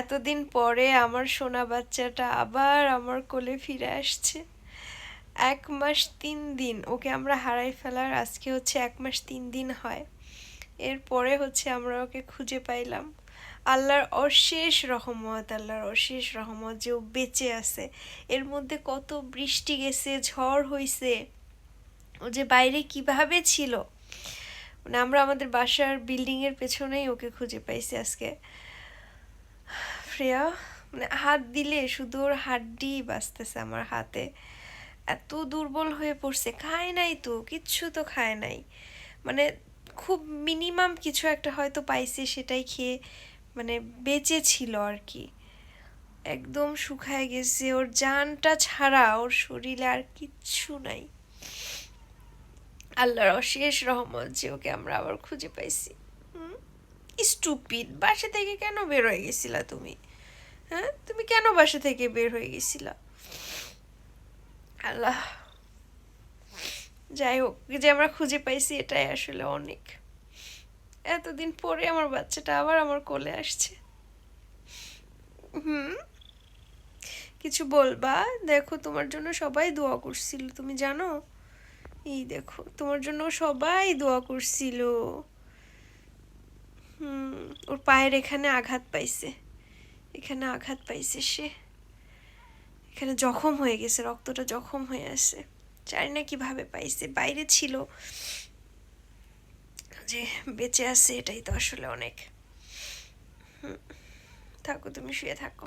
এতদিন পরে আমার সোনা বাচ্চাটা আবার আমার কোলে ফিরে আসছে। এক মাস তিন দিন, ওকে আমরা হারাই ফেলার, আজকে হচ্ছে এক মাস তিন দিন হয়। এরপরে হচ্ছে আমরা ওকে খুঁজে পাইলাম। আল্লাহর অশেষ রহমত, আল্লাহর অশেষ রহমত যে ও বেঁচে আছে। এর মধ্যে কত বৃষ্টি গেছে, ঝড় হইছে, ও যে বাইরে কীভাবে ছিল? মানে আমরা আমাদের বাসার বিল্ডিংয়ের পেছনেই ওকে খুঁজে পাইছি আজকে। শ্রেয়া মানে হাত দিলে শুধু ওর হাড্ডি বাঁচতেছে আমার হাতে। এত দুর্বল হয়ে পড়ছে, খায় নাই তো, কিচ্ছু তো খায় নাই। মানে খুব মিনিমাম কিছু একটা হয়তো পাইছে সেটাই খেয়ে মানে বেঁচে ছিল আর কি। একদম শুকায় গেছে, ওর জানটা ছাড়া ওর শরীরে আর কিচ্ছু নাই। আল্লাহর অশেষ রহমত যে ওকে আমরা আবার খুঁজে পাইছি। স্টুপিড বাসা থেকে কেন বের হয়ে গেছিলা তুমি? হ্যাঁ? তুমি কেন বাসা থেকে বের হয়ে গেছিলা? আল্লাহ। যাই হোক যে আমরা খুঁজে পাইছি এটাই আসলে অনেক। এতদিন পরে আমার বাচ্চাটা আবার আমার কোলে আসছে। হুম? কিছু বলবা? দেখো, তোমার জন্য সবাই দোয়া করছিল, তুমি জানো? এই দেখো, তোমার জন্য সবাই দোয়া করছিল। ওর পায়ের এখানে আঘাত পাইছে। এখানে আঘাত পাইছে সে। এখানে জখম হয়ে গেছে, রক্তটা জখম হয়ে আছে। জানি না কীভাবে পাইছে, বাইরে ছিল যে বেঁচে আছে, এটাই তো আসলে অনেক। থাকো, তুমি শুয়ে থাকো।